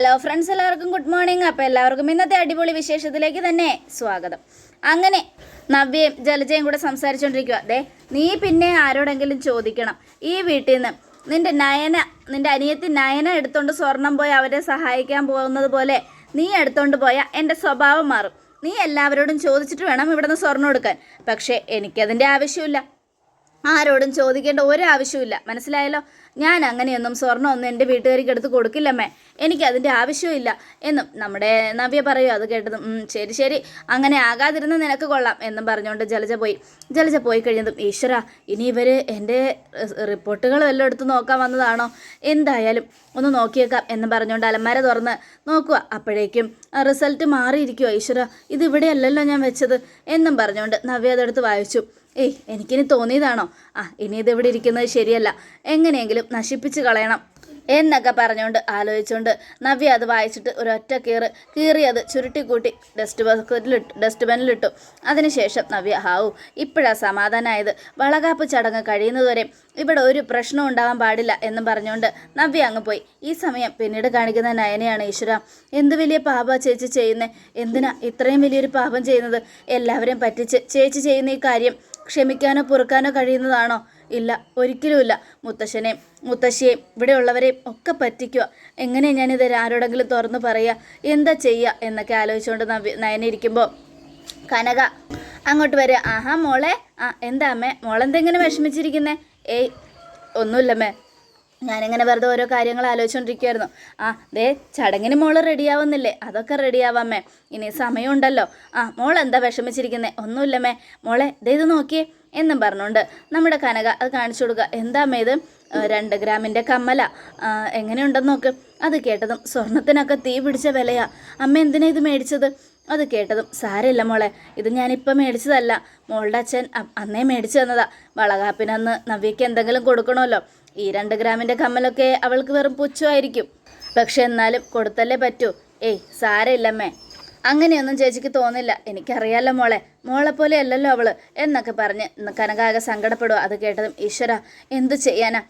Hello friends എല്ലാവർക്കും good morning അപ്പോൾ എല്ലാവർക്കും ഇന്നത്തെ അടിപൊളി വിശേഷത്തിലേക്ക് തന്നെ സ്വാഗതം. അങ്ങനെ നവ്യയും ജലജയും കൂടെ സംസാരിച്ചുകൊണ്ടിരിക്കുക അതെ നീ പിന്നെ ആരോടെങ്കിലും ചോദിക്കണം. ഈ വീട്ടിൽ നിന്ന് നിന്റെ നയന നിന്റെ അനിയത്തി നയന എടുത്തോണ്ട് സ്വർണം പോയി അവരെ സഹായിക്കാൻ പോകുന്നത് പോലെ നീ എടുത്തോണ്ട് പോയാൽ എന്റെ സ്വഭാവം മാറും. നീ എല്ലാവരോടും ചോദിച്ചിട്ട് വേണം ഇവിടുന്ന് സ്വർണം എടുക്കാൻ. പക്ഷേ എനിക്കതിന്റെ ആവശ്യമില്ല. ആരോടും ചോദിക്കേണ്ട ഒരാവശ്യമില്ല മനസ്സിലായല്ലോ? ഞാൻ അങ്ങനെയൊന്നും സ്വർണമൊന്നും എന്റെ വീട്ടുകാരിക്ക് എടുത്ത് കൊടുക്കില്ലമ്മേ. എനിക്ക് അതിന്റെ ആവശ്യമില്ല എന്നും നമ്മുടെ നവ്യ പറയൂ അത് കേട്ടത് "ഉം, ശരി ശരി. അങ്ങനെ ആകാതിരുന്ന നിനക്ക് കൊള്ളാം എന്നും പറഞ്ഞുകൊണ്ട് ജലജ പോയി. ജലജ പോയി കഴിഞ്ഞതും ഈശ്വര ഇനി ഇവർ എന്റെ റിപ്പോർട്ടുകൾ വല്ലതും എടുത്ത് നോക്കാൻ വന്നതാണോ? എന്തായാലും ഒന്ന് നോക്കിയേക്കാം എന്ന് പറഞ്ഞുകൊണ്ട് അലമാര തുറന്ന് നോക്കുക. അപ്പോഴേക്കും റിസൾട്ട് മാറിയിരിക്കുമോ ഈശ്വര. ഇത് ഇവിടെയല്ലല്ലോ ഞാൻ വെച്ചത് എന്നും പറഞ്ഞുകൊണ്ട് നവ്യ അതെടുത്ത് വായിച്ചു. ഏയ് എനിക്കിനി തോന്നിയതാണോ? ആ ഇനി ഇത് ഇവിടെ ഇരിക്കുന്നത് ശരിയല്ല. എങ്ങനെയെങ്കിലും നശിപ്പിച്ച് കളയണം എന്നൊക്കെ പറഞ്ഞുകൊണ്ട് ആലോചിച്ചുകൊണ്ട് നവ്യ അത് വായിച്ചിട്ട് ഒരൊറ്റ കീറ് കീറി അത് ചുരുട്ടിക്കൂട്ടി ഡസ്റ്റ് ബക്കറ്റിലിട്ടു ഡസ്റ്റ്ബിനിലിട്ടു അതിനുശേഷം നവ്യ ഹാവു ഇപ്പോഴാ സമാധാനമായത് വളകാപ്പ് ചടങ്ങ് കഴിയുന്നതുവരെ ഇവിടെ ഒരു പ്രശ്നവും ഉണ്ടാവാൻ പാടില്ല എന്നും പറഞ്ഞുകൊണ്ട് നവ്യ അങ്ങ് പോയി. ഈ സമയം പിന്നീട് കാണിക്കുന്ന നയനയാണ് ഈശ്വര. എന്ത് വലിയ പാപ ചേച്ചി ചെയ്യുന്നത് എന്തിനാ ഇത്രയും വലിയൊരു പാപം ചെയ്യുന്നത്? എല്ലാവരെയും പറ്റിച്ച് ചേച്ചി ചെയ്യുന്ന ഈ കാര്യം ക്ഷമിക്കാനോ പൊറുക്കാനോ കഴിയുന്നതാണോ? ഇല്ല ഒരിക്കലുമില്ല. മുത്തശ്ശനെയും മുത്തശ്ശിയെയും ഇവിടെയുള്ളവരെയും ഒക്കെ പറ്റിക്കുക. എങ്ങനെ ഞാനിത് ആരോടെങ്കിലും തുറന്ന് പറയുക? എന്താ ചെയ്യുക? എന്നൊക്കെ ആലോചിച്ചുകൊണ്ട് നവ്യ നയനിരിക്കുമ്പോൾ കനക അങ്ങോട്ട് വരിക. ആഹാ മോളെ ആ എന്താ അമ്മേ? മോളെന്തെങ്ങനെ വിഷമിച്ചിരിക്കുന്നേ? ഏയ് ഒന്നുമില്ലമ്മേ ഞാനിങ്ങനെ വെറുതെ ഓരോ കാര്യങ്ങൾ ആലോചിച്ചുകൊണ്ടിരിക്കുമായിരുന്നു ആ ദേ ചടങ്ങിന് മോൾ റെഡിയാവുന്നില്ലേ? അതൊക്കെ റെഡിയാവാമേ ഇനി സമയമുണ്ടല്ലോ. ആ മോൾ എന്താ വിഷമിച്ചിരിക്കുന്നേ? ഒന്നുമില്ലമ്മേ മോളെ ദേ ഇത് നോക്കിയേ. എന്നും പറഞ്ഞുകൊണ്ട് നമ്മുടെ കനക അത് കാണിച്ചു കൊടുക്കുക. എന്താ അമ്മേ ഇത്? രണ്ട് ഗ്രാമിന്റെ കമ്മല. എങ്ങനെയുണ്ടെന്ന് നോക്ക്. അത് കേട്ടതും സ്വർണത്തിനൊക്കെ തീ പിടിച്ച വിലയാ. അമ്മ എന്തിനാ ഇത് മേടിച്ചത്? അത് കേട്ടതും സാരമില്ല മോളെ. ഇത് ഞാനിപ്പം മേടിച്ചതല്ല. മോളുടെ അച്ഛൻ അന്നേ മേടിച്ചു തന്നതാ. വളകാപ്പിനന്ന് നവ്യയ്ക്ക് എന്തെങ്കിലും കൊടുക്കണമല്ലോ. ഈ രണ്ട് ഗ്രാമിന്റെ കമ്മലൊക്കെ അവൾക്ക് വെറും പുച്ഛമായിരിക്കും. പക്ഷെ എന്നാലും കൊടുത്തല്ലേ പറ്റൂ. ഏയ് സാരമില്ലമ്മേ. അങ്ങനെയൊന്നും ചേച്ചിക്ക് തോന്നില്ല. എനിക്കറിയാലോ മോളെ. മോളെ പോലെ അല്ലല്ലോ അവൾ. എന്നൊക്കെ പറഞ്ഞ് കനകാകെ സങ്കടപ്പെടുക അത് കേട്ടതും ഈശ്വര എന്തു ചെയ്യാനാ?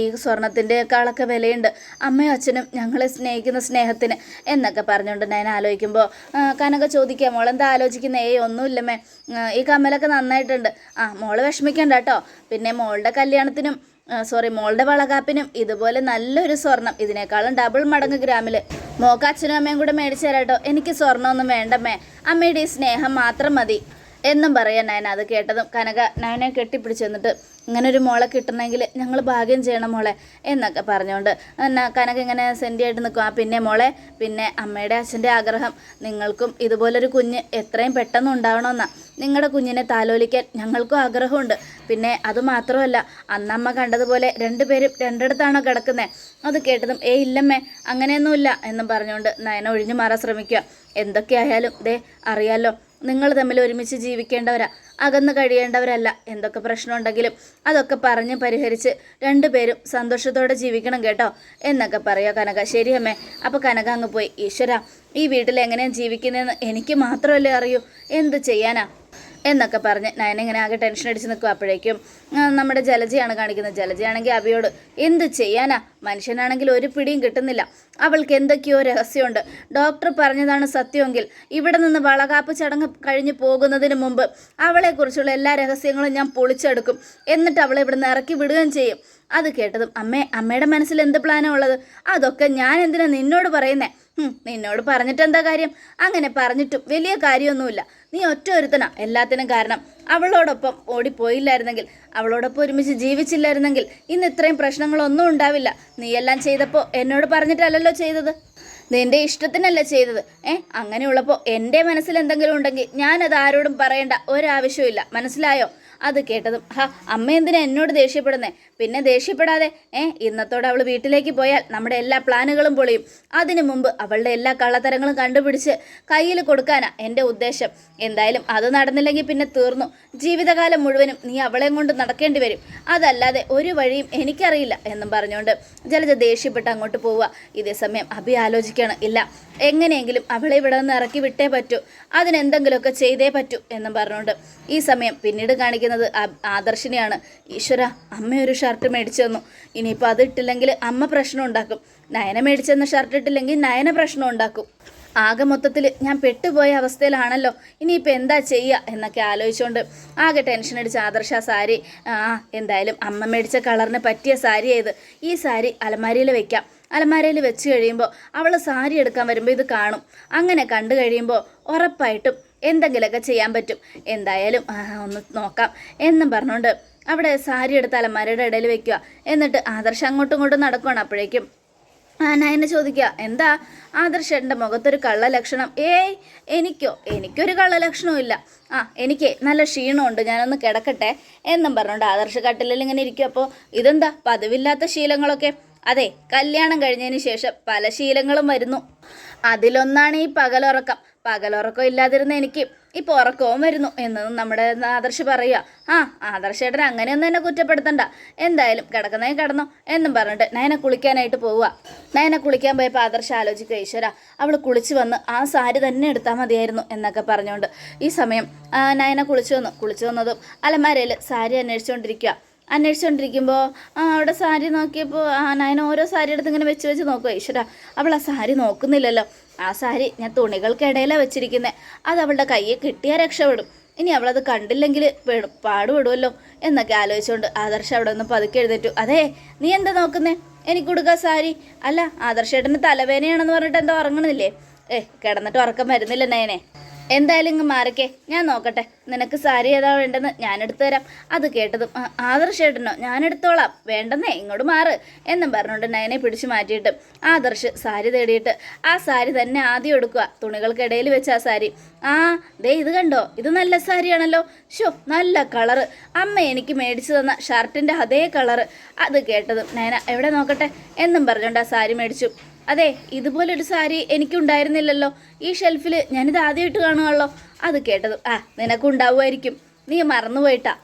ഈ സ്വർണത്തിന്റെക്കാളൊക്കെ വിലയുണ്ട്. അമ്മയും അച്ഛനും ഞങ്ങളെ സ്നേഹിക്കുന്ന സ്നേഹത്തിന് എന്നൊക്കെ പറഞ്ഞുകൊണ്ട് ഞാൻ ആലോചിക്കുമ്പോൾ കനക ചോദിക്കുക എന്താ ആലോചിക്കുന്നത് ഏയ് ഒന്നുമില്ലമ്മേ. ഈ കമ്മലൊക്കെ നന്നായിട്ടുണ്ട്. ആ മോൾ വിഷമിക്കണ്ട കേട്ടോ. പിന്നെ മോളുടെ കല്യാണത്തിനും സോറി മോളുടെ വളകാപ്പിനും ഇതുപോലെ നല്ലൊരു സ്വർണം. ഇതിനേക്കാളും ഡബിൾ മടങ്ങ് ഗ്രാമിൽ മോക്ക് അച്ഛനും അമ്മയും കൂടെ മേടിച്ചു തരാട്ടോ. എനിക്ക് സ്വർണമൊന്നും വേണ്ടമ്മേ അമ്മയുടെ ഈ സ്നേഹം മാത്രം മതി. എന്നും പറയാൻ നയന. അത് കേട്ടതും കനക നയനെ കെട്ടിപ്പിടിച്ച് എന്നിട്ട് ഇങ്ങനെ ഒരു മോളെ കിട്ടണമെങ്കിൽ ഞങ്ങൾ ഭാഗ്യം ചെയ്യണം മോളെ എന്നൊക്കെ പറഞ്ഞുകൊണ്ട് എന്നാ കനക ഇങ്ങനെ സെന്റിയായിട്ട് നിൽക്കും. ആ പിന്നെ മോളെ പിന്നെ അമ്മയുടെ അച്ഛന്റെ ആഗ്രഹം നിങ്ങൾക്കും ഇതുപോലൊരു കുഞ്ഞ് എത്രയും പെട്ടെന്ന് ഉണ്ടാവണമെന്നാ. നിങ്ങളുടെ കുഞ്ഞിനെ താലോലിക്കാൻ ഞങ്ങൾക്കും ആഗ്രഹമുണ്ട്. പിന്നെ അത് മാത്രമല്ല അന്നമ്മ കണ്ടതുപോലെ രണ്ടുപേരും രണ്ടിടത്താണോ കിടക്കുന്നത് അത് കേട്ടതും ഏ ഇല്ലമ്മേ അങ്ങനെയൊന്നുമില്ല എന്നും പറഞ്ഞുകൊണ്ട് നയന ഒഴിഞ്ഞു മാറാൻ ശ്രമിക്കുക. എന്തൊക്കെയായാലും ദേ അറിയാലോ നിങ്ങൾ തമ്മിൽ ഒരുമിച്ച് ജീവിക്കേണ്ടവരാ അകന്നു കഴിയേണ്ടവരല്ല എന്തൊക്കെ പ്രശ്നമുണ്ടെങ്കിലും അതൊക്കെ പറഞ്ഞ് പരിഹരിച്ച് രണ്ടുപേരും സന്തോഷത്തോടെ ജീവിക്കണം കേട്ടോ എന്നൊക്കെ പറയുക കനക. ശരി അമ്മേ അപ്പോൾ കനക അങ്ങ് പോയി. ഈശ്വര ഈ വീട്ടിൽ എങ്ങനെയാണ് ജീവിക്കുന്നതെന്ന് എനിക്ക് മാത്രമല്ലേ അറിയൂ. എന്ത് ചെയ്യാനാ? എന്നൊക്കെ പറഞ്ഞ് ഞാനിങ്ങനെ ആകെ ടെൻഷൻ അടിച്ച് നിൽക്കും അപ്പോഴേക്കും നമ്മുടെ ജലജയാണ് കാണിക്കുന്നത്. ജലജയാണെങ്കിൽ അബിയോട് എന്ത് ചെയ്യാനാ? മനുഷ്യനാണെങ്കിൽ ഒരു പിടിയും കിട്ടുന്നില്ല. അവൾക്ക് എന്തൊക്കെയോ രഹസ്യമുണ്ട്. ഡോക്ടർ പറഞ്ഞതാണ് സത്യമെങ്കിൽ ഇവിടെ നിന്ന് വളകാപ്പ് ചടങ്ങ് കഴിഞ്ഞ് പോകുന്നതിന് മുമ്പ് അവളെക്കുറിച്ചുള്ള എല്ലാ രഹസ്യങ്ങളും ഞാൻ പൊളിച്ചെടുക്കും. എന്നിട്ട് അവളെ ഇവിടുന്ന് ഇറക്കി വിടുകയും ചെയ്യും. അത് കേട്ടതും അമ്മേ അമ്മയുടെ മനസ്സിൽ എന്ത് പ്ലാനാണ് ഉള്ളത്? അതൊക്കെ ഞാൻ എന്തിനാ നിന്നോട് പറയുന്നേ? നിന്നോട് പറഞ്ഞിട്ട് എന്താ കാര്യം? അങ്ങനെ പറഞ്ഞിട്ടും വലിയ കാര്യമൊന്നുമില്ല. നീ ഒറ്റ ഒരുത്തനാ. എല്ലാത്തിനും കാരണം അവളോടൊപ്പം ഓടിപ്പോയില്ലായിരുന്നെങ്കിൽ അവളോടൊപ്പം ഒരുമിച്ച് ജീവിച്ചില്ലായിരുന്നെങ്കിൽ ഇന്ന് ഇത്രയും പ്രശ്നങ്ങളൊന്നും ഉണ്ടാവില്ല. നീയെല്ലാം ചെയ്തപ്പോൾ എന്നോട് പറഞ്ഞിട്ടല്ലല്ലോ ചെയ്തത്? നിന്റെ ഇഷ്ടത്തിനല്ല ചെയ്തത്. ഏ അങ്ങനെയുള്ളപ്പോൾ എന്റെ മനസ്സിൽ എന്തെങ്കിലും ഉണ്ടെങ്കിൽ ഞാനത് ആരോടും പറയേണ്ട ഒരാവശ്യമില്ല മനസ്സിലായോ? അത് കേട്ടതും ഹാ അമ്മ എന്തിനാ എന്നോട് ദേഷ്യപ്പെടുന്നേ? പിന്നെ ദേഷ്യപ്പെടാതെ ഏ ഇന്നത്തോടെ അവൾ വീട്ടിലേക്ക് പോയാൽ നമ്മുടെ എല്ലാ പ്ലാനുകളും പൊളിയും. അതിനു മുമ്പ് അവളുടെ എല്ലാ കള്ളത്തരങ്ങളും കണ്ടുപിടിച്ച് കയ്യിൽ കൊടുക്കാനാ എന്റെ ഉദ്ദേശം. എന്തായാലും അത് നടന്നില്ലെങ്കിൽ പിന്നെ തീർന്നു. ജീവിതകാലം മുഴുവനും നീ അവളെ കൊണ്ട് നടക്കേണ്ടി വരും. അതല്ലാതെ ഒരു വഴിയും എനിക്കറിയില്ല എന്നും പറഞ്ഞുകൊണ്ട് ജലജ ദേഷ്യപ്പെട്ട് അങ്ങോട്ട് പോവുക. ഇതേ സമയം അഭി ആലോചിക്കുകയാണ് ഇല്ല എങ്ങനെയെങ്കിലും അവളെ ഇവിടെ നിന്ന് ഇറക്കി വിട്ടേ പറ്റൂ. അതിനെന്തെങ്കിലുമൊക്കെ ചെയ്തേ പറ്റൂ എന്നും പറഞ്ഞുകൊണ്ട് ഈ സമയം പിന്നീട് കാണിക്കുന്നത് ആ- ആദർശിനെയാണ്. ഈശ്വര അമ്മ ഒരു ഷർട്ട് മേടിച്ചു തന്നു. ഇനിയിപ്പോൾ അത് ഇട്ടില്ലെങ്കിൽ അമ്മ പ്രശ്നം ഉണ്ടാക്കും. നയന മേടിച്ചു തന്ന ഷർട്ട് ഇട്ടില്ലെങ്കിൽ നയന പ്രശ്നം ഉണ്ടാക്കും. ആകെ മൊത്തത്തിൽ ഞാൻ പെട്ടുപോയ അവസ്ഥയിലാണല്ലോ. ഇനിയിപ്പോൾ എന്താ ചെയ്യുക എന്നൊക്കെ ആലോചിച്ചുകൊണ്ട് ആകെ ടെൻഷൻ അടിച്ച ആദർശ സാരി ആ എന്തായാലും അമ്മ മേടിച്ച കളറിന് പറ്റിയ സാരി ഏത്? ഈ സാരി അലമാരിയിൽ വെക്കാം. അലമാരയിൽ വെച്ച് കഴിയുമ്പോൾ അവൾ സാരി എടുക്കാൻ വരുമ്പോൾ ഇത് കാണും. അങ്ങനെ കണ്ടു കഴിയുമ്പോൾ ഉറപ്പായിട്ടും എന്തെങ്കിലുമൊക്കെ ചെയ്യാൻ പറ്റും. എന്തായാലും ഒന്ന് നോക്കാം എന്നും പറഞ്ഞുകൊണ്ട് അവിടെ സാരി എടുത്ത് അലമാരയുടെ ഇടയിൽ വെക്കുക. എന്നിട്ട് ആദർശം അങ്ങോട്ടും ഇങ്ങോട്ടും നടക്കുകയാണ് അപ്പോഴേക്കും. നയന ചോദിക്കുക എന്താ? ആദർശേട്ടന്റെ മുഖത്തൊരു കള്ളലക്ഷണം? ഏയ് എനിക്കോ എനിക്കൊരു കള്ള ലക്ഷണവും ഇല്ല. ആ എനിക്ക് നല്ല ക്ഷീണമുണ്ട് ഞാനൊന്ന് കിടക്കട്ടെ എന്നും പറഞ്ഞുകൊണ്ട് ആദർശ കട്ടിലിൽ ഇങ്ങനെ ഇരിക്കും അപ്പോൾ ഇതെന്താ? പതിവില്ലാത്ത ശീലങ്ങളൊക്കെ? അതെ കല്യാണം കഴിഞ്ഞതിന് ശേഷം പല ശീലങ്ങളും വരുന്നു. അതിലൊന്നാണ് ഈ പകലുറക്കം. പകലുറക്കം ഇല്ലാതിരുന്ന എനിക്ക് ഇപ്പോൾ ഉറക്കവും വരുന്നു എന്ന് നമ്മുടെ ആദർശ് പറയുക. ആ ആദർശേട്ടൻ അങ്ങനെയൊന്നും എന്നെ കുറ്റപ്പെടുത്തണ്ട. എന്തായാലും കിടക്കുന്നേ കിടന്നോ എന്നും പറഞ്ഞിട്ട് നയനെ കുളിക്കാനായിട്ട് പോവുക. നയനെ കുളിക്കാൻ പോയപ്പോൾ ആദർശ ആലോചിക്കുക ഈശ്വര അവൾ കുളിച്ച് വന്ന് ആ സാരി തന്നെ എടുത്താൽ മതിയായിരുന്നു എന്നൊക്കെ പറഞ്ഞുകൊണ്ട് ഈ സമയം നയന കുളിച്ചു വന്നു. കുളിച്ചു വന്നതും അലമാരയിൽ സാരി അന്വേഷിച്ചുകൊണ്ടിരിക്കുക അന്വേഷിച്ചുകൊണ്ടിരിക്കുമ്പോൾ ആ അവിടെ സാരി നോക്കിയപ്പോൾ ആ നയന ഓരോ സാരി എടുത്ത് ഇങ്ങനെ വെച്ച് വെച്ച് നോക്കുക ഈശ്വര അവൾ ആ സാരി നോക്കുന്നില്ലല്ലോ. ആ സാരി ഞാൻ തുണികൾക്കിടയിലാണ് വെച്ചിരിക്കുന്നത് അത് അവളുടെ കയ്യിൽ കിട്ടിയാൽ രക്ഷപ്പെടും. ഇനി അവളത് കണ്ടില്ലെങ്കിൽ പെടും പാടുപെടുമല്ലോ എന്നൊക്കെ ആലോചിച്ചുകൊണ്ട് ആദർശ അവിടെ ഒന്ന് പതുക്കെ എഴുന്നേറ്റു. അതെ നീ എന്താ നോക്കുന്നേ? എനിക്ക് കൊടുക്കുക സാരി. അല്ല ആദർശേട്ടന് തലവേദനയാണെന്ന് പറഞ്ഞിട്ട് എന്താ ഉറങ്ങണില്ലേ ഏ കിടന്നിട്ട് ഉറക്കം വരുന്നില്ല നയനെ. എന്തായാലും ഇങ്ങ് മാറിക്കേ. ഞാൻ നോക്കട്ടെ. നിനക്ക് സാരി ഏതാ വേണ്ടെന്ന് ഞാൻ എടുത്തു തരാം. അത് കേട്ടതും "ആ, ആദർശേട്ടനോ ഞാൻ എടുത്തോളാം വേണ്ടെന്നേ ഇങ്ങോട്ട് മാറ് എന്നും പറഞ്ഞുകൊണ്ട് നയനെ പിടിച്ചു മാറ്റിയിട്ട് ആദർശ് സാരി തേടിയിട്ട് ആ സാരി തന്നെ ആദ്യം എടുക്കുക. തുണികൾക്കിടയിൽ വെച്ച ആ സാരി. ആ ദേ ഇത് കണ്ടോ? ഇത് നല്ല സാരിയാണല്ലോ. ഷോ നല്ല കളറ്. അമ്മ എനിക്ക് മേടിച്ചു തന്ന ഷർട്ടിന്റെ അതേ കളറ്. അത് കേട്ടതും നയന എവിടെ നോക്കട്ടെ? എന്നും പറഞ്ഞുകൊണ്ട് ആ സാരി മേടിച്ചു. അതെ ഇതുപോലൊരു സാരി എനിക്കുണ്ടായിരുന്നില്ലല്ലോ. ഈ ഷെൽഫിൽ ഞാനിത് ആദ്യമായിട്ട് കാണുകയുള്ളോ അത് കേട്ടത് ആ നിനക്കുണ്ടാവുമായിരിക്കും നീ മറന്നുപോയിട്ടാ.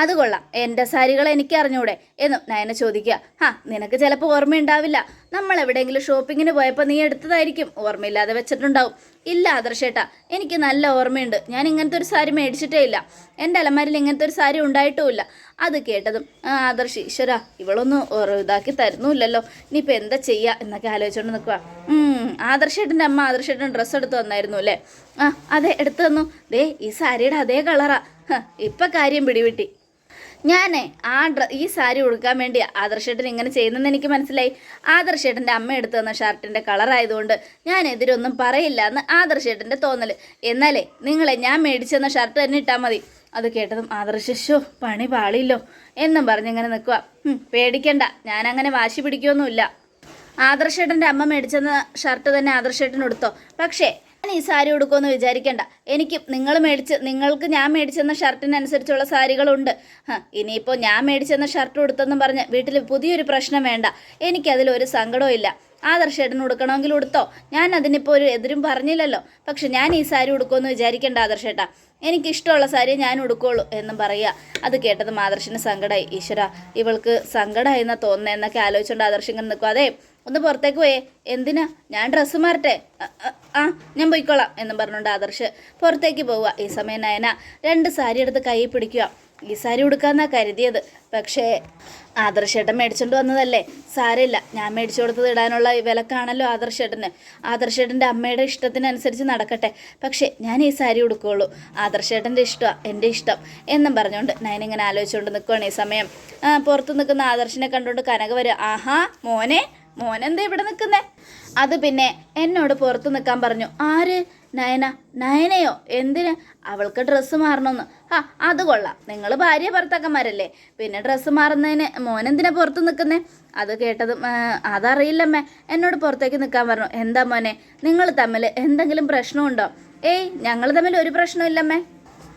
അത് കൊള്ളാം. എന്റെ സാരികൾ എനിക്ക് അറിഞ്ഞൂടെ എന്നും നയന ചോദിക്കുക. ഹാ നിനക്ക് ചിലപ്പോൾ ഓർമ്മയുണ്ടാവില്ല. നമ്മൾ എവിടെയെങ്കിലും ഷോപ്പിങ്ങിന് പോയപ്പോൾ നീ എടുത്തതായിരിക്കും. ഓർമ്മയില്ലാതെ വെച്ചിട്ടുണ്ടാവും. ഇല്ല ആദർശേട്ടാ എനിക്ക് നല്ല ഓർമ്മയുണ്ട്. ഞാൻ ഇങ്ങനത്തെ ഒരു സാരി മേടിച്ചിട്ടേ ഇല്ല. എന്റെ അലമാരിൽ ഇങ്ങനത്തെ ഒരു സാരി ഉണ്ടായിട്ടുമില്ല അത് കേട്ടതും ആ ആദർശ് ഈശ്വര ഇവളൊന്നും ഇതാക്കി തരുന്നുമില്ലല്ലോ. ഇനിയിപ്പോൾ എന്താ ചെയ്യുക എന്നൊക്കെ ആലോചിച്ചുകൊണ്ട് നിൽക്കുക ആദർശേട്ടന്റെ അമ്മ ആദർശേട്ടൻ ഡ്രസ്സ് എടുത്ത് വന്നായിരുന്നു അല്ലേ? ആ അതെ എടുത്തു തന്നു. ദേ ഈ സാരിയുടെ അതേ കളറാ. ഇപ്പം കാര്യം പിടിവിട്ടി ഞാനേ ആ ഡ്ര ഈ സാരി ഉടുക്കാൻ വേണ്ടി ആദർശേട്ടൻ ഇങ്ങനെ ചെയ്യുന്നെന്ന് എനിക്ക് മനസ്സിലായി. ആദർശേട്ടന്റെ അമ്മ എടുത്തു തന്ന ഷർട്ടിന്റെ കളറായതുകൊണ്ട് ഞാൻ എതിരൊന്നും പറയില്ല എന്ന് ആദർശേട്ടന്റെ തോന്നൽ എന്നാലേ നിങ്ങളെ ഞാൻ മേടിച്ചെന്ന ഷർട്ട് തന്നെ ഇട്ടാൽ മതി. അത് കേട്ടതും ആദർശോ പണി പാളില്ലോ എന്നും പറഞ്ഞിങ്ങനെ നിൽക്കുക "ഉം, പേടിക്കണ്ട ഞാനങ്ങനെ വാശി പിടിക്കുകയൊന്നുമില്ല ആദർശേട്ടന്റെ അമ്മ മേടിച്ചെന്ന ഷർട്ട് തന്നെ ആദർശേട്ടൻ എടുത്തോ പക്ഷേ ഈ സാരി ഉടുക്കുമെന്ന് വിചാരിക്കണ്ട. എനിക്ക് നിങ്ങൾ മേടിച്ച് നിങ്ങൾക്ക് ഞാൻ മേടിച്ചെന്ന ഷർട്ടിനനുസരിച്ചുള്ള സാരികളുണ്ട്. ഇനിയിപ്പോൾ ഞാൻ മേടിച്ചെന്ന ഷർട്ട് ഉടുത്തെന്നും പറഞ്ഞ് വീട്ടിൽ പുതിയൊരു പ്രശ്നം വേണ്ട. എനിക്കതിലൊരു സങ്കടവും ഇല്ല. ആദർശേട്ടൻ ഉടുക്കണമെങ്കിൽ ഉടുത്തോ? ഞാൻ അതിനിപ്പോൾ ഒരു എതിരും പറഞ്ഞില്ലല്ലോ. പക്ഷെ ഞാൻ ഈ സാരി ഉടുക്കുമെന്ന് വിചാരിക്കേണ്ട ആദർശേട്ടാ എനിക്കിഷ്ടമുള്ള സാരി ഞാൻ ഉടുക്കുള്ളൂ എന്നും പറയുക. അത് കേട്ടത് ആദർശിന് സങ്കടമായി ഈശ്വര ഇവൾക്ക് സങ്കടമായി എന്നാ തോന്നുന്നത് എന്നൊക്കെ ആലോചിച്ചുകൊണ്ട് ആദർശം നിൽക്കും അതെ ഒന്ന് പുറത്തേക്ക് പോയേ. എന്തിനാ? ഞാൻ ഡ്രസ്സ് മാറട്ടെ. "അ, അ, ആ ഞാൻ പോയിക്കോളാം എന്നും പറഞ്ഞുകൊണ്ട് ആദർശ് പുറത്തേക്ക് പോവുക. ഈ സമയം നയന രണ്ട് സാരി എടുത്ത് കൈ പിടിക്കുക. ഈ സാരി ഉടുക്കാന്നാ കരുതിയത്. പക്ഷേ ആദർശേട്ടൻ മേടിച്ചോണ്ട് വന്നതല്ലേ? സാരമില്ല. ഞാൻ മേടിച്ചു കൊടുത്തത് ഇടാനുള്ള വിലക്കാണല്ലോ ആദർശേട്ടന് ആദർശേട്ടന്റെ അമ്മയുടെ ഇഷ്ടത്തിനനുസരിച്ച് നടക്കട്ടെ. പക്ഷേ ഞാൻ ഈ സാരി ഉടുക്കുകയുള്ളൂ ആദർശേട്ടന്റെ ഇഷ്ടമാണ് എന്റെ ഇഷ്ടം എന്നും പറഞ്ഞുകൊണ്ട് നയനിങ്ങനെ ആലോചിച്ചുകൊണ്ട് നിൽക്കുകയാണ് ഈ സമയം. പുറത്ത് നിൽക്കുന്ന ആദർശിനെ കണ്ടുകൊണ്ട് കനക വരും ആഹാ മോനെ മോനെന്താ ഇവിടെ നിൽക്കുന്നേ? അത് പിന്നെ എന്നോട് പുറത്ത് നിൽക്കാൻ പറഞ്ഞു. ആര്? നയന. നയനയോ? എന്തിന്? അവൾക്ക് ഡ്രസ്സ് മാറണമെന്ന്. ആ അത് കൊള്ളാം. നിങ്ങൾ ഭാര്യ ഭർത്താക്കന്മാരല്ലേ? പിന്നെ ഡ്രസ്സ് മാറുന്നതിന് മോനെന്തിനാ പുറത്ത് നിൽക്കുന്നേ? അത് കേട്ടതും "ആ, അതറിയില്ലമ്മേ. എന്നോട് പുറത്തേക്ക് നിൽക്കാൻ പറഞ്ഞു. എന്താ മോനെ? നിങ്ങൾ തമ്മിൽ എന്തെങ്കിലും പ്രശ്നമുണ്ടോ? ഏയ് ഞങ്ങൾ തമ്മിൽ ഒരു പ്രശ്നമില്ലമ്മേ.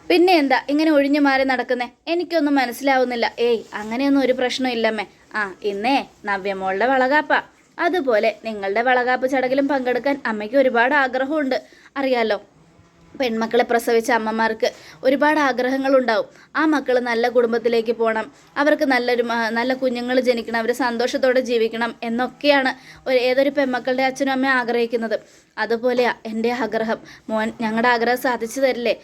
പിന്നെ എന്താ ഇങ്ങനെ ഒഴിഞ്ഞു മാറി നടക്കുന്നേ? എനിക്കൊന്നും മനസ്സിലാവുന്നില്ല. ഏയ് അങ്ങനെയൊന്നും ഒരു പ്രശ്നമില്ലമ്മേ. ആ ഇന്നേ നവ്യമോളുടെ വളകാപ്പ. അതുപോലെ നിങ്ങളുടെ വളകാപ്പ് ചടങ്ങിലും പങ്കെടുക്കാൻ അമ്മയ്ക്ക് ഒരുപാട് ആഗ്രഹമുണ്ട്. അറിയാലോ പെൺമക്കളെ പ്രസവിച്ച അമ്മമാർക്ക് ഒരുപാട് ആഗ്രഹങ്ങളുണ്ടാവും. ആ മക്കൾ നല്ല കുടുംബത്തിലേക്ക് പോകണം അവർക്ക് നല്ലൊരു നല്ല കുഞ്ഞുങ്ങൾ ജനിക്കണം. അവർ സന്തോഷത്തോടെ ജീവിക്കണം എന്നൊക്കെയാണ് ഒരു ഏതൊരു പെൺമക്കളുടെ അച്ഛനും അമ്മയും ആഗ്രഹിക്കുന്നത്. അതുപോലെയാ എന്റെ ആഗ്രഹം. മോൻ ഞങ്ങളുടെ ആഗ്രഹം സാധിച്ചു തരില്ലേ?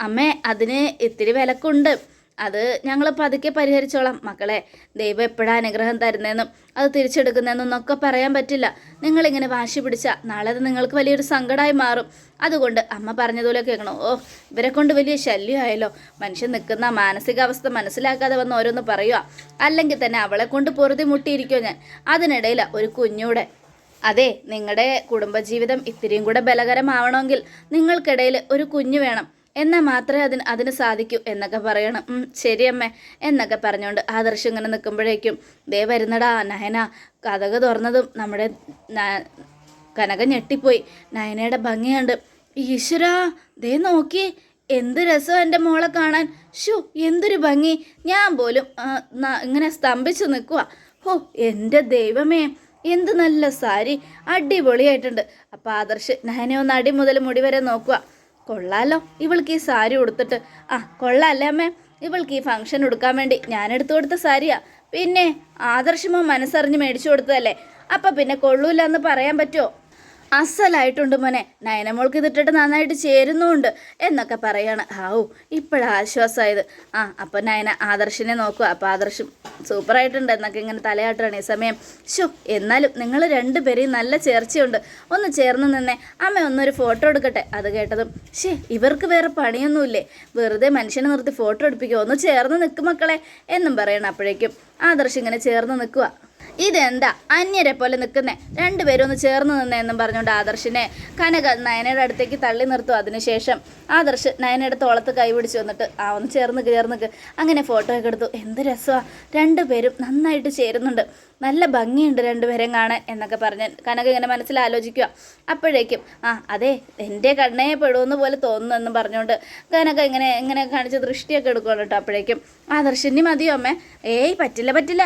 അമ്മേ അതിന് ഇത്തിരി വിലക്കുണ്ട്. അത് ഞങ്ങൾ പതുക്കെ പരിഹരിച്ചോളാം. മക്കളെ ദൈവം എപ്പോഴാണ് അനുഗ്രഹം തരുന്നതെന്നും അത് തിരിച്ചെടുക്കുന്നതെന്നൊക്കെ പറയാൻ പറ്റില്ല. നിങ്ങളിങ്ങനെ വാശി പിടിച്ചാൽ നാളെ അത് നിങ്ങൾക്ക് വലിയൊരു സങ്കടമായി മാറും. അതുകൊണ്ട് അമ്മ പറഞ്ഞതുപോലെ കേൾക്കണം. ഓ ഇവരെ കൊണ്ട് വലിയ ശല്യമായല്ലോ. മനുഷ്യൻ നിൽക്കുന്ന മാനസികാവസ്ഥ മനസ്സിലാക്കാതെ വന്ന് ഓരോന്ന് പറയുക അല്ലെങ്കിൽ തന്നെ അവളെ കൊണ്ട് പൊറുതി മുട്ടിയിരിക്കുമോ ഞാൻ. അതിനിടയിൽ ഒരു കുഞ്ഞൂടെ. അതെ നിങ്ങളുടെ കുടുംബജീവിതം ഇത്തിരിയും കൂടെ ബലകരമാവണമെങ്കിൽ നിങ്ങൾക്കിടയിൽ ഒരു കുഞ്ഞു വേണം. എന്നാൽ മാത്രമേ അതിന് അതിന് സാധിക്കൂ എന്നൊക്കെ പറയണം. ശരി അമ്മേ എന്നൊക്കെ പറഞ്ഞുകൊണ്ട് ആദർശം ഇങ്ങനെ നിൽക്കുമ്പോഴേക്കും ദേ വരുന്നടാ നയന. കഥക തുറന്നതും നമ്മുടെ കനക ഞെട്ടിപ്പോയി. നയനയുടെ ഭംഗിയുണ്ട്. ഈശ്വരാ ദേ നോക്കി. എന്ത് രസം എന്റെ മോളെ കാണാൻ. ഷോ എന്തൊരു ഭംഗി. ഞാൻ പോലും ഇങ്ങനെ സ്തംഭിച്ചു നിൽക്കുക ഹോ എന്റെ ദൈവമേ എന്ത് നല്ല സാരി. അടിപൊളിയായിട്ടുണ്ട്. അപ്പോൾ ആദർശ് നയനെ ഒന്ന് അടി മുതൽ മുടി വരെ നോക്കുക കൊള്ളാലോ. ഇവൾക്ക് ഈ സാരി ഉടുത്തിട്ട്. ആ കൊള്ളാല്ലേ അമ്മേ? ഇവൾക്ക് ഈ ഫംഗ്ഷൻ ഉടുക്കാൻ വേണ്ടി ഞാൻ എടുത്തു കൊടുത്ത സാരിയാ. പിന്നെ ആദർശമോ മനസ്സറിഞ്ഞ് മേടിച്ചു കൊടുത്തതല്ലേ? അപ്പം പിന്നെ കൊള്ളൂല എന്ന് പറയാൻ പറ്റുമോ അസലായിട്ടുണ്ട് മോനെ. നയനമോൾക്ക് ഇതിട്ടിട്ട് നന്നായിട്ട് ചേരുന്നുമുണ്ട് എന്നൊക്കെ പറയാണ്. ഹാവു ഇപ്പോഴാണ് ആശ്വാസമായത് ആ അപ്പം നയന ആദർശിനെ നോക്കുക അപ്പം ആദർശം സൂപ്പറായിട്ടുണ്ട് എന്നൊക്കെ ഇങ്ങനെ തലയാട്ടാണ് ഈ സമയം. ഷോ എന്നാലും നിങ്ങൾ രണ്ടുപേരെയും നല്ല ചേർച്ചയുണ്ട്. ഒന്ന് ചേർന്ന് നിന്നെ. അമ്മ ഒന്നൊരു ഫോട്ടോ എടുക്കട്ടെ. അത് കേട്ടതും ഷേ ഇവർക്ക് വേറെ പണിയൊന്നുമില്ലേ? വെറുതെ മനുഷ്യനെ നിർത്തി ഫോട്ടോ എടുപ്പിക്കുക ഒന്ന് ചേർന്ന് നിൽക്കും മക്കളെ എന്നും പറയണം അപ്പോഴേക്കും. ആദർശ് ഇങ്ങനെ ചേർന്ന് നിൽക്കുക ഇതെന്താ? അന്യരെ പോലെ നിൽക്കുന്നേ രണ്ടുപേരും ഒന്ന് ചേർന്ന് നിന്നേ എന്നും പറഞ്ഞുകൊണ്ട് ആദർശിനെ കനക നയനയുടെ അടുത്തേക്ക് തള്ളി നിർത്തും. അതിനുശേഷം ആദർശ് നയനയുടെ തോളത്ത് കൈ പിടിച്ച് വന്നിട്ട് ആ ഒന്ന് ചേർന്ന് ചേർന്ന് അങ്ങനെ ഫോട്ടോ ഒക്കെ എടുത്തു. എന്ത് രസമാണ് രണ്ടുപേരും നന്നായിട്ട് ചേരുന്നുണ്ട്. നല്ല ഭംഗിയുണ്ട് രണ്ടുപേരും കാണാൻ എന്നൊക്കെ പറഞ്ഞ് കനക ഇങ്ങനെ മനസ്സിൽ ആലോചിക്കുക അപ്പോഴേക്കും ആ അതെ എന്റെ കണ്ണയെ പെടുമെന്ന് പോലെ തോന്നുന്നു എന്ന് പറഞ്ഞുകൊണ്ട് കനക ഇങ്ങനെ ഇങ്ങനെ കാണിച്ച് ദൃഷ്ടിയൊക്കെ എടുക്കുകയാണ് കേട്ടോ. അപ്പോഴേക്കും ആദർശിനി മതിയോ അമ്മേ? ഏയ് പറ്റില്ല പറ്റില്ല.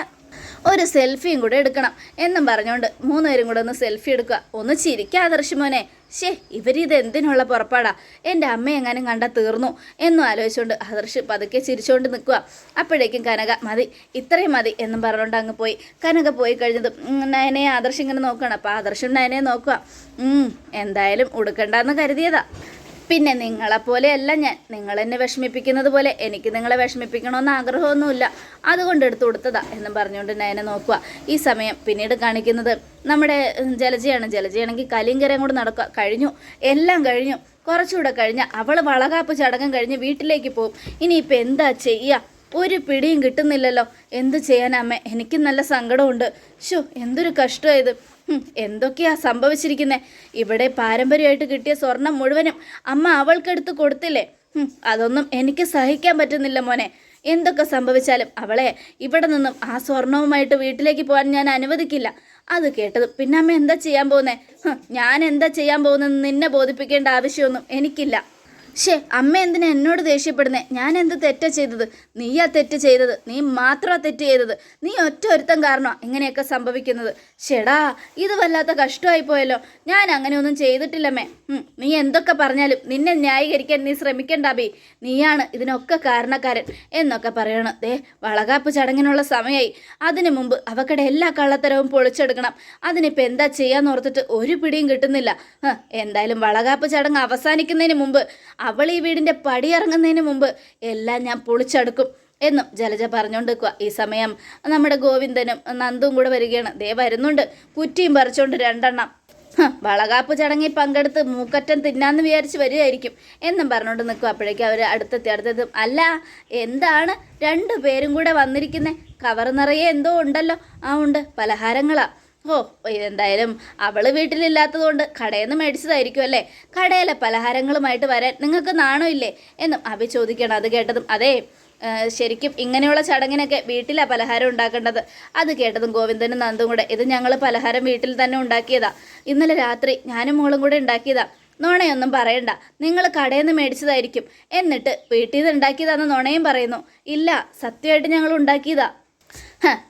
ഒരു സെൽഫിയും കൂടെ എടുക്കണം എന്നും പറഞ്ഞുകൊണ്ട് മൂന്നുപേരും കൂടെ ഒന്ന് സെൽഫി എടുക്കുക. ഒന്ന് ചിരിക്കുക ആദർശ് മോനെ. ഷേ ഇവരിത് എന്തിനുള്ള പുറപ്പാടാ? എന്റെ അമ്മ എങ്ങാനും കണ്ടാൽ തീർന്നു എന്നും ആലോചിച്ചുകൊണ്ട് ആദർശ് പതുക്കെ ചിരിച്ചുകൊണ്ട് നിൽക്കുക. അപ്പോഴേക്കും കനക മതി ഇത്രയും മതി എന്നും പറഞ്ഞുകൊണ്ട് അങ്ങ് പോയി. കനക പോയി കഴിഞ്ഞത് നയനെ ആദർശ് ഇങ്ങനെ നോക്കുകയാണ്. അപ്പോൾ ആദർശം നയനെ നോക്കുക. എന്തായാലും ഉടുക്കണ്ടെന്ന് കരുതിയതാ. പിന്നെ നിങ്ങളെപ്പോലെയല്ല ഞാൻ. നിങ്ങൾ എന്നെ വിഷമിപ്പിക്കുന്നത് പോലെ എനിക്ക് നിങ്ങളെ വിഷമിപ്പിക്കണമെന്ന് ആഗ്രഹമൊന്നുമില്ല. അതുകൊണ്ട് എടുത്തു കൊടുത്തതാ എന്നും പറഞ്ഞുകൊണ്ട് നയനെ നോക്കുക. ഈ സമയം പിന്നീട് കാണിക്കുന്നത് നമ്മുടെ ജലജയാണ്. ജലജയാണെങ്കിൽ കലിങ്കരം കൂടെ നടക്കുക. കഴിഞ്ഞു. എല്ലാം കഴിഞ്ഞു. കുറച്ചുകൂടെ കഴിഞ്ഞാൽ അവൾ വളകാപ്പ് ചടങ്ങും കഴിഞ്ഞ് വീട്ടിലേക്ക് പോകും. ഇനിയിപ്പോൾ എന്താ ചെയ്യുക ഒരു പിടിയും കിട്ടുന്നില്ലല്ലോ. എന്തു ചെയ്യാനമ്മേ എനിക്ക് നല്ല സങ്കടമുണ്ട്. ഷോ എന്തൊരു കഷ്ടമായത് എന്തൊക്കെയാ സംഭവിച്ചിരിക്കുന്നത് ഇവിടെ പാരമ്പര്യമായിട്ട് കിട്ടിയ സ്വർണം മുഴുവനും അമ്മ അവൾക്കെടുത്ത് കൊടുത്തില്ലേ? അതൊന്നും എനിക്ക് സഹിക്കാൻ പറ്റുന്നില്ല മോനെ. എന്തൊക്കെ സംഭവിച്ചാലും അവളെ ഇവിടെ നിന്നും ആ സ്വർണവുമായിട്ട് വീട്ടിലേക്ക് പോകാൻ ഞാൻ അനുവദിക്കില്ല. അത് കേട്ടത് പിന്നെ അമ്മ എന്താ ചെയ്യാൻ പോകുന്നേ? ഞാൻ എന്താ ചെയ്യാൻ പോകുന്നതെന്ന് നിന്നെ ബോധിപ്പിക്കേണ്ട ആവശ്യമൊന്നും എനിക്കില്ല. ഷേ അമ്മ എന്തിനാ എന്നോട് ദേഷ്യപ്പെടുന്നേ? ഞാൻ എന്ത് തെറ്റാ ചെയ്തത്? നീയാ തെറ്റ് ചെയ്തത്. നീ മാത്രമാ തെറ്റ് ചെയ്തത്. നീ ഒറ്റ ഒരുത്തം കാരണമാ ഇങ്ങനെയൊക്കെ സംഭവിക്കുന്നത്? ഷെടാ ഇത് വല്ലാത്ത കഷ്ടമായി പോയല്ലോ ഞാൻ അങ്ങനെയൊന്നും ചെയ്തിട്ടില്ലമ്മേ. നീ എന്തൊക്കെ പറഞ്ഞാലും നിന്നെ ന്യായീകരിക്കാൻ നീ ശ്രമിക്കണ്ട ബി നീയാണ് ഇതിനൊക്കെ കാരണക്കാരൻ എന്നൊക്കെ പറയണം. ദേ വളകാപ്പ് ചടങ്ങിനുള്ള സമയമായി അതിനു മുമ്പ് അവക്കടെ എല്ലാ കള്ളത്തരവും പൊളിച്ചെടുക്കണം. അതിനിപ്പോൾ എന്താ ചെയ്യാന്ന് ഓർത്തിട്ട് ഒരു പിടിയും കിട്ടുന്നില്ല. എന്തായാലും വളകാപ്പ് ചടങ്ങ് അവസാനിക്കുന്നതിന് മുമ്പ് അവൾ ഈ വീടിന്റെ പടിയിറങ്ങുന്നതിന് മുമ്പ് എല്ലാം ഞാൻ പൊളിച്ചടുക്കും എന്നും ജലജ പറഞ്ഞുകൊണ്ടിരിക്കുക. ഈ സമയം നമ്മുടെ ഗോവിന്ദനും നന്ദും കൂടെ വരികയാണ്. ദേ വരുന്നുണ്ട്. കുറ്റിയും പറിച്ചുകൊണ്ട് രണ്ടെണ്ണം. വളകാപ്പ് ചടങ്ങിൽ പങ്കെടുത്ത് മൂക്കറ്റം തിന്നാന്ന് വിചാരിച്ച് വരികയായിരിക്കും എന്നും പറഞ്ഞുകൊണ്ട് നിൽക്കും അപ്പോഴേക്കും അവർ അടുത്തെത്തി. അടുത്തെത്തും അല്ല എന്താണ്? രണ്ടു പേരും കൂടെ വന്നിരിക്കുന്നത് കവർ നിറയെ എന്തോ ഉണ്ടല്ലോ. ആ ഉണ്ട്. പലഹാരങ്ങളാ. ഓ എന്തായാലും അവൾ വീട്ടിലില്ലാത്തതുകൊണ്ട് കടയിൽ നിന്ന് മേടിച്ചതായിരിക്കും അല്ലേ? കടയിലെ പലഹാരങ്ങളുമായിട്ട് വരാൻ നിങ്ങൾക്ക് നാണോ ഇല്ലേ? എന്നും അഭി ചോദിക്കണം അത് കേട്ടതും അതെ ശരിക്കും ഇങ്ങനെയുള്ള ചടങ്ങിനൊക്കെ വീട്ടിലാണ് പലഹാരം ഉണ്ടാക്കേണ്ടത്? അത് കേട്ടതും ഗോവിന്ദനും നന്ദും കൂടെ ഇത് ഞങ്ങൾ പലഹാരം വീട്ടിൽ തന്നെ ഉണ്ടാക്കിയതാ. ഇന്നലെ രാത്രി ഞാനും മോളും കൂടെ ഉണ്ടാക്കിയതാ. നുണയൊന്നും പറയണ്ട നിങ്ങൾ കടയിൽ നിന്ന് മേടിച്ചതായിരിക്കും. എന്നിട്ട് വീട്ടിൽ നിന്ന് ഉണ്ടാക്കിയതാന്ന് നുണയും പറയുന്നു. ഇല്ല സത്യമായിട്ട് ഞങ്ങൾ ഉണ്ടാക്കിയതാ.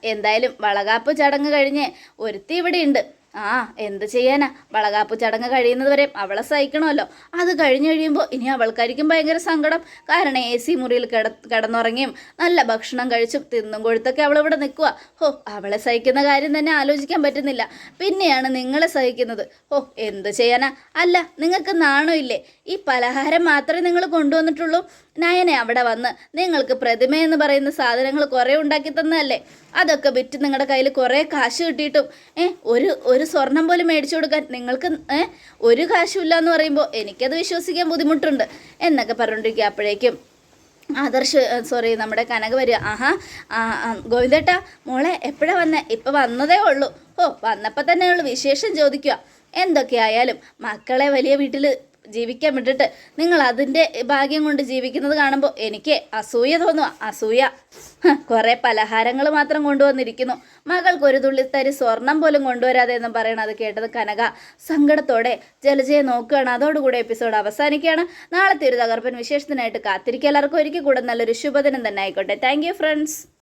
എന്തായാലും വളകാപ്പ് ചടങ്ങ് കഴിഞ്ഞ് ഒരുത്തി ഇവിടെ ഉണ്ട്. ആ എന്ത് ചെയ്യാനാ? വളകാപ്പ് ചടങ്ങ് കഴിയുന്നത് വരെ അവളെ സഹിക്കണമല്ലോ. അത് കഴിഞ്ഞ് കഴിയുമ്പോൾ ഇനി അവൾക്കായിരിക്കും ഭയങ്കര സങ്കടം. കാരണം എ സി മുറിയിൽ കിട കിടന്നുറങ്ങിയും നല്ല ഭക്ഷണം കഴിച്ചും തിന്നും കൊഴുത്തൊക്കെ അവളിവിടെ നിൽക്കുക ഹോ അവളെ സഹിക്കുന്ന കാര്യം തന്നെ ആലോചിക്കാൻ പറ്റുന്നില്ല. പിന്നെയാണ് നിങ്ങളെ സഹിക്കുന്നത്. ഹോ എന്ത് ചെയ്യാനാ? അല്ല നിങ്ങൾക്ക് നാണമില്ലേ ഈ പലഹാരം മാത്രമേ നിങ്ങൾ കൊണ്ടുവന്നിട്ടുള്ളൂ. നയനെ അവിടെ വന്ന് നിങ്ങൾക്ക് പ്രതിമ എന്ന് പറയുന്ന സാധനങ്ങൾ കുറേ ഉണ്ടാക്കി തന്നതല്ലേ? അതൊക്കെ വിറ്റ് നിങ്ങളുടെ കയ്യിൽ കുറേ കാശ് കിട്ടിയിട്ടും. ഏ ഒരു ഒരു സ്വർണം പോലും മേടിച്ചു കൊടുക്കാൻ നിങ്ങൾക്ക് ഒരു കാശുമില്ല എന്ന് പറയുമ്പോൾ എനിക്കത് വിശ്വസിക്കാൻ ബുദ്ധിമുട്ടുണ്ട് എന്നൊക്കെ പറഞ്ഞുകൊണ്ടിരിക്കുക അപ്പോഴേക്കും ആദർശ് സോറി നമ്മുടെ കനക വരിക. ആഹാ ഗോവിന്ദേട്ടാ മോളെ എപ്പോഴാണ് വന്നേ? ഇപ്പം വന്നതേ ഉള്ളൂ. ഓ വന്നപ്പോൾ തന്നെ ഉള്ളൂ വിശേഷം ചോദിക്കുക. എന്തൊക്കെയായാലും മക്കളെ വലിയ വീട്ടിൽ ജീവിക്കാൻ വിട്ടിട്ട് നിങ്ങൾ അതിന്റെ ഭാഗ്യം കൊണ്ട് ജീവിക്കുന്നത് കാണുമ്പോൾ എനിക്ക് അസൂയ തോന്നുക അസൂയ. കുറേ പലഹാരങ്ങൾ മാത്രം കൊണ്ടുവന്നിരിക്കുന്നു. മകൾക്ക് ഒരു തുള്ളിത്തരി സ്വർണം പോലും കൊണ്ടുവരാതെ എന്ന് അത് കേട്ടത് കനക സങ്കടത്തോടെ ജലജയെ നോക്കുകയാണ്. അതോടുകൂടി എപ്പിസോഡ് അവസാനിക്കുകയാണ്. നാളത്തെ ഒരു തകർപ്പൻ വിശേഷത്തിനായിട്ട് കാത്തിരിക്കുക. എല്ലാവർക്കും ഒരിക്കൽ കൂടെ നല്ലൊരു ശുഭദിനം തന്നെ ആയിക്കോട്ടെ. Thank friends